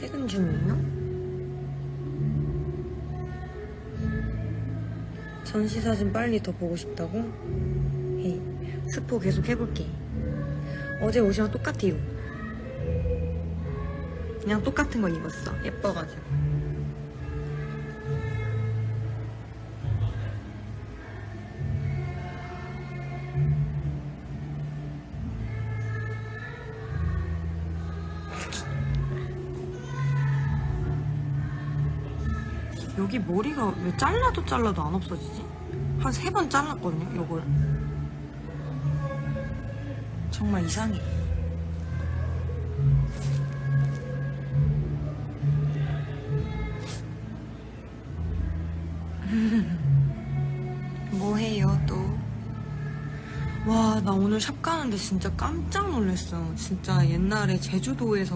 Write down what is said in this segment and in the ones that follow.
퇴근 중이에요? 전시 사진 빨리 더 보고 싶다고? 헤이, 스포 계속 해볼게. 어제 옷이랑 똑같아요. 그냥 똑같은 거 입었어. 예뻐가지고. 여기 머리가 왜 잘라도 잘라도 안 없어지지? 한 세 번 잘랐거든요, 요걸. 정말 이상해. 뭐 해요, 또? 와, 나 오늘 샵 가는데 진짜 깜짝 놀랐어. 진짜 옛날에 제주도에서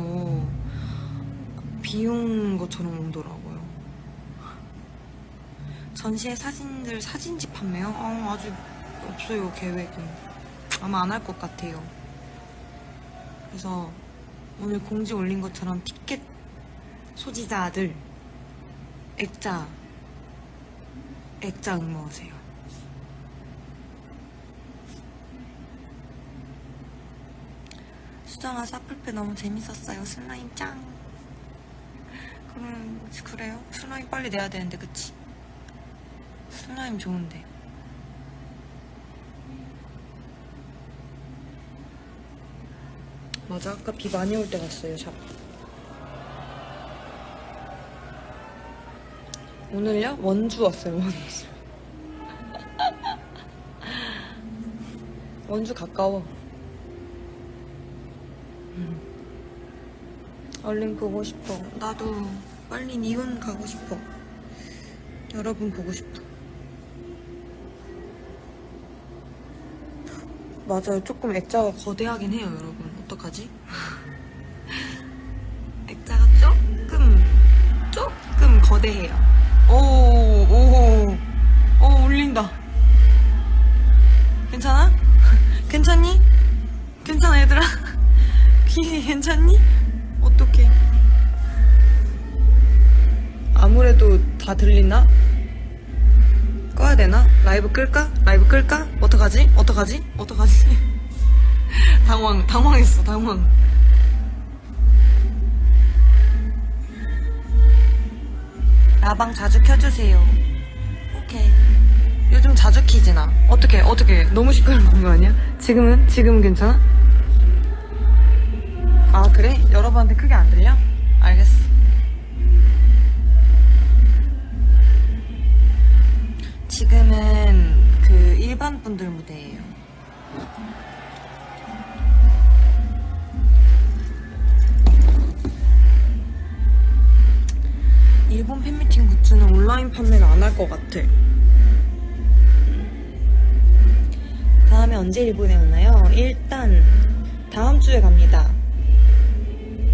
비온 것처럼 오더라고요. 전시회 사진들 사진집 판매요? 아, 아직 없어요, 계획이. 아마 안 할 것 같아요. 그래서 오늘 공지 올린 것처럼 티켓 소지자들 액자 액자 응모하세요. 수정아 사플페 너무 재밌었어요. 슬라임 짱. 그럼 그래요? 슬라임 빨리 내야 되는데 그치? 슬라임 좋은데. 맞아 아까 비 많이 올 때 갔어요 샵. 오늘요? 원주 왔어요 원주. 원주 가까워. 음. 얼른 보고 싶어. 나도 빨리 니온 가고 싶어. 여러분 보고 싶어. 맞아요. 조금 액자가 거대하긴 해요, 여러분. 어떡하지? 액자가 조금, 조금 거대해요. 오, 오, 오, 울린다. 괜찮아? 괜찮니? 괜찮아, 얘들아? 귀 괜찮니? 어떡해. 아무래도 다 들리나? 꺼야 되나? 라이브 끌까? 라이브 끌까? 어떡하지? 어떡하지? 어떡하지? 당황, 당황했어, 당황. 라방 자주 켜주세요. 오케이. 요즘 자주 키지나. 어떻게, 어떻게. 너무 시끄러운 거 아니야? 지금은? 지금은 괜찮아? 아, 그래? 여러분한테 크게 안 들려? 알겠어. 지금은 그 일반 분들 무대예요. 일본 팬미팅 굿즈는 온라인 판매를 안 할 것 같아. 다음에 언제 일본에 오나요? 일단 다음 주에 갑니다.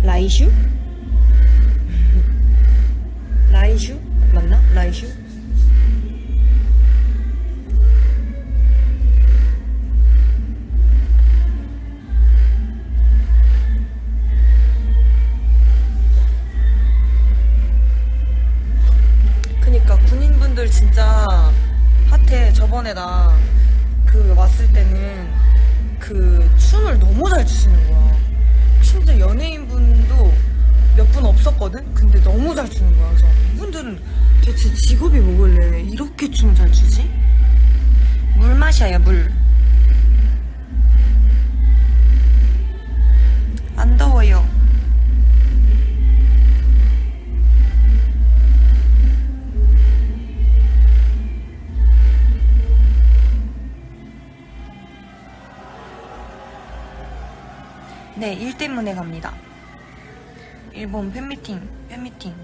라이슈? 라이슈? 맞나? 라이슈? 저번에 나 그 왔을 때는 그 춤을 너무 잘 추시는 거야. 심지어 연예인분도 몇 분 없었거든? 근데 너무 잘 추는 거야. 그래서 이분들은 대체 직업이 뭐길래 이렇게 춤을 잘 추지? 물 마셔요, 물. 네, 일 때문에 갑니다. 일본 팬미팅, 팬미팅.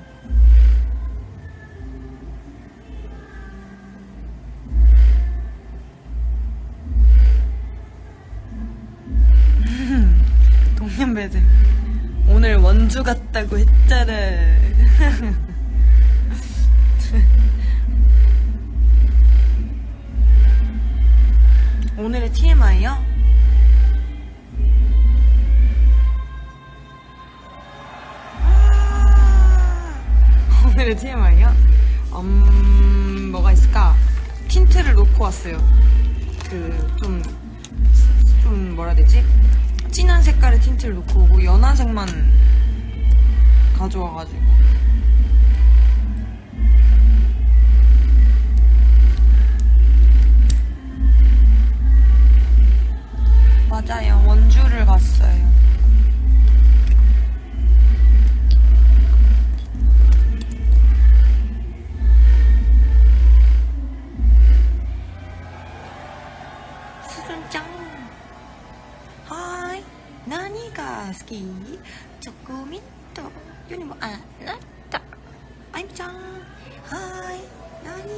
동년배들. 오늘 원주 갔다고 했잖아. 오늘의 TMI요? 오늘의 TMI요? 음, 뭐가 있을까? 틴트를 놓고 왔어요. 그, 좀, 좀 뭐라 해야 되지? 진한 색깔의 틴트를 놓고 오고, 연한 색만 가져와가지고.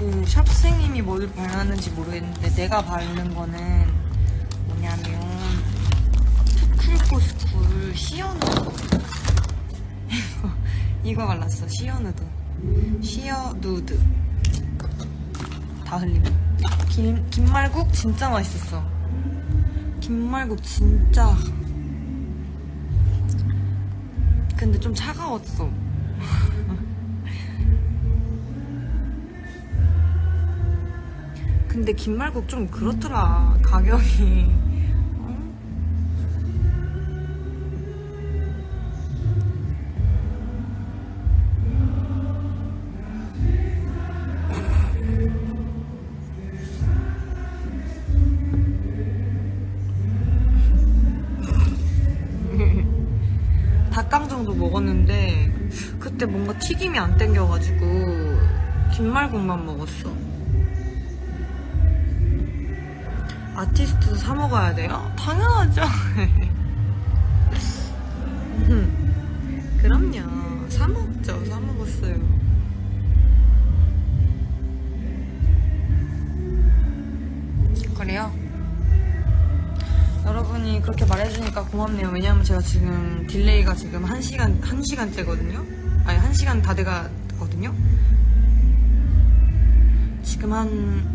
그 샵생님이 뭘 발랐는지 모르겠는데 내가 바르는 거는 뭐냐면 투쿨코스쿨 시어누드. 이거 발랐어 시어누드. 시어누드. 다 흘리고 김, 김말국 진짜 맛있었어. 김말국 진짜. 근데 좀 차가웠어 근데 김말국 좀 그렇더라 가격이 어? 닭강 정도 먹었는데 그때 뭔가 튀김이 안 땡겨가지고 김말국만 먹었어. 아티스트도 사 먹어야 돼요? 당연하죠. 음, 그럼요. 사 먹죠. 사 먹었어요. 그래요? 여러분이 그렇게 말해주니까 고맙네요. 왜냐면 제가 지금 딜레이가 지금 1시간, 1시간째거든요? 아니, 1시간 다 돼가거든요? 지금 한,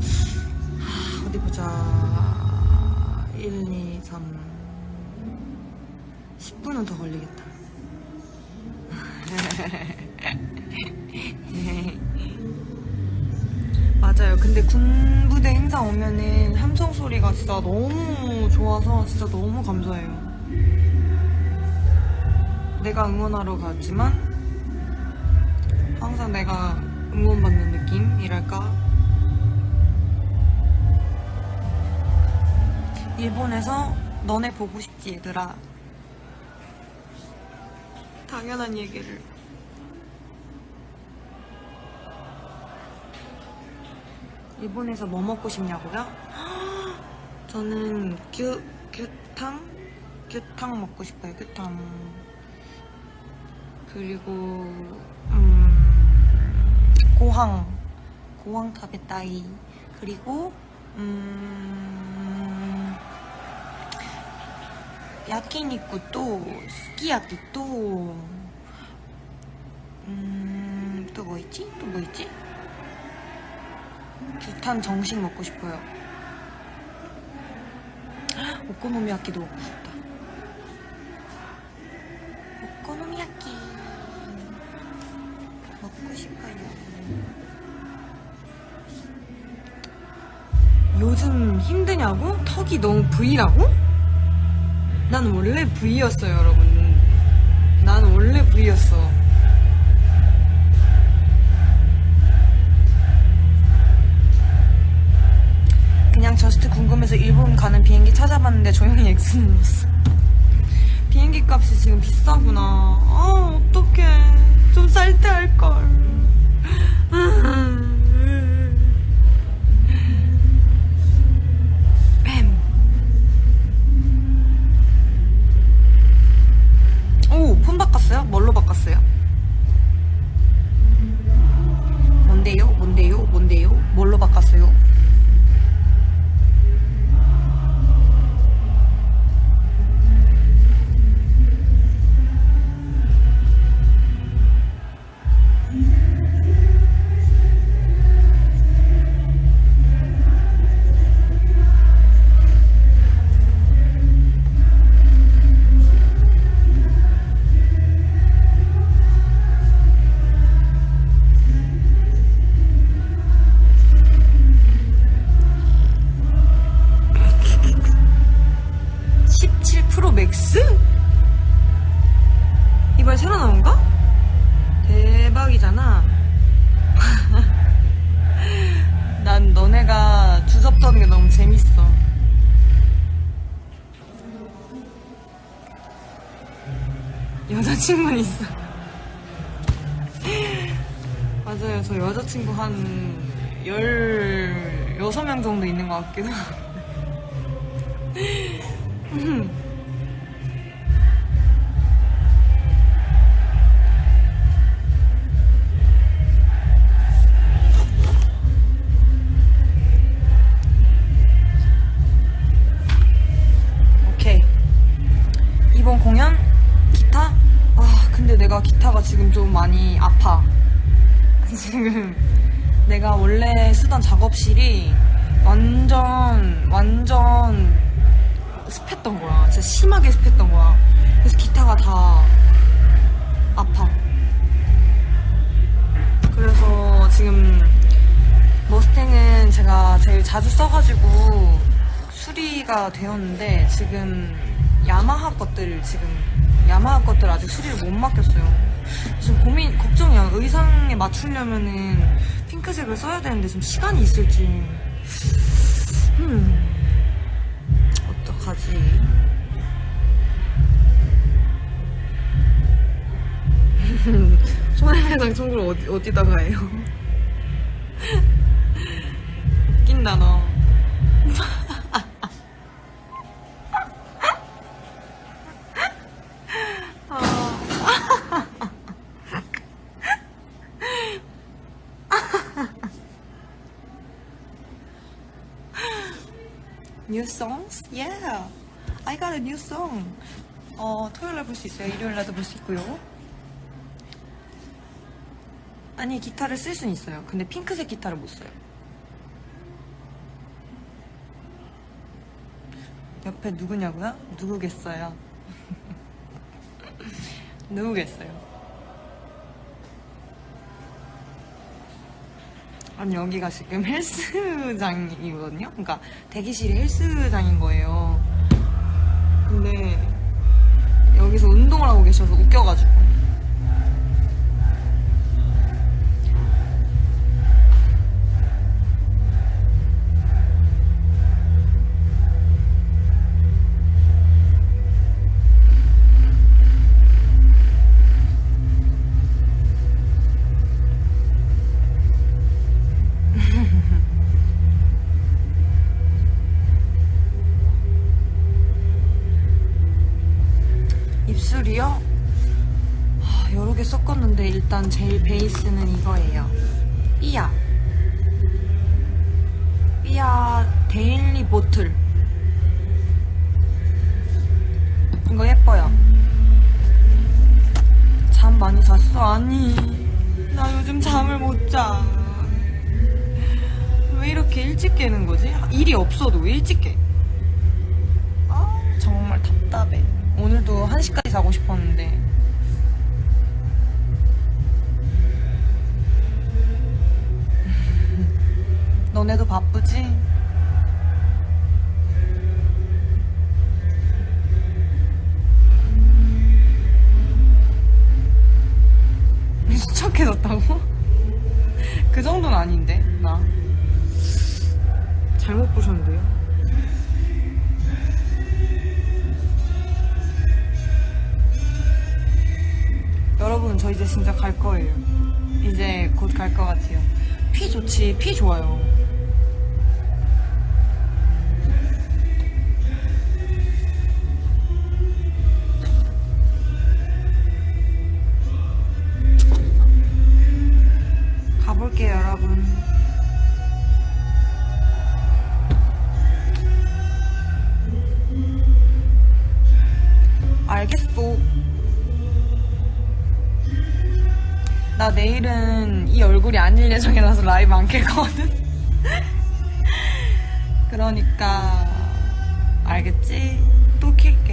하, 어디 보자. 1, 2, 3. 10분은 더 걸리겠다. 맞아요. 근데 군부대 행사 오면은 함성 소리가 진짜 너무 좋아서 진짜 너무 감사해요. 내가 응원하러 갔지만 항상 내가 응원받는 느낌이랄까. 일본에서 너네 보고 싶지 얘들아. 당연한 얘기를. 일본에서 뭐 먹고 싶냐고요? 저는 규, 규탕? 규탕 먹고 싶어요, 규탕. 그리고, 음, 고항. 고항 타베따이. 그리고, 음, 야키니쿠 또, 스키야키 또, 음, 또 뭐 있지? 또 뭐 있지? 부탄 정식 먹고 싶어요. 오코노미야끼도 먹고 싶다. 오코노미야끼 먹고 싶어요. 요즘 힘드냐고? 턱이 너무 V라고? 난 원래 V였어요, 여러분. 난 원래 V였어. 그냥 저스트 궁금해서 일본 가는 비행기 찾아봤는데 조용히 X 눌렀어. 비행기 값이 지금 비싸구나. 아, 어떡해. 좀 쌀 때 할걸. 여자친구는 있어. 맞아요. 저 여자친구 한 16명 정도 있는 것 같기도 하고. 많이 아파. 지금 내가 원래 쓰던 작업실이 완전 완전 습했던 거야. 진짜 심하게 습했던 거야. 그래서 기타가 다 아파. 그래서 지금 머스탱은 제가 제일 자주 써가지고 수리가 되었는데 지금 야마하 것들 지금 야마하 것들 아직 수리를 못 맡겼어요. 지금 고민 걱정이야. 의상에 맞추려면은 핑크색을 써야 되는데 지금 시간이 있을지. 음 어떡하지? 손해배상 청구를 어디, 어디다가 해요? 웃긴다 너. New song. 어, 토요일 날 볼 수 있어요. 일요일 날도 볼 수 있고요. 아니, 기타를 쓸 수는 있어요. 근데 핑크색 기타를 못 써요. 옆에 누구냐고요? 누구겠어요? 누구겠어요? 아니 여기가 지금 헬스장이거든요. 그러니까 대기실이 헬스장인 거예요. 여기서 운동을 하고 계셔서 웃겨가지고. 여러 개 섞었는데 일단 제일 베이스는 이거예요. 삐아. 삐아 데일리 보틀. 이거 예뻐요. 잠 많이 잤어? 아니. 나 요즘 잠을 못 자. 왜 이렇게 일찍 깨는 거지? 일이 없어도 왜 일찍 깨? 아, 정말 답답해. 오늘도 1시까지 자고 싶었는데. 여러분 저 이제 진짜 갈 거예요. 이제 곧 갈 것 같아요. 피 좋지, 피 좋아요. 가볼게요, 여러분. 알겠어. 나 내일은 이 얼굴이 아닐 예정이라서 라이브 안켤 거거든. 그러니까 알겠지? 또 킬게.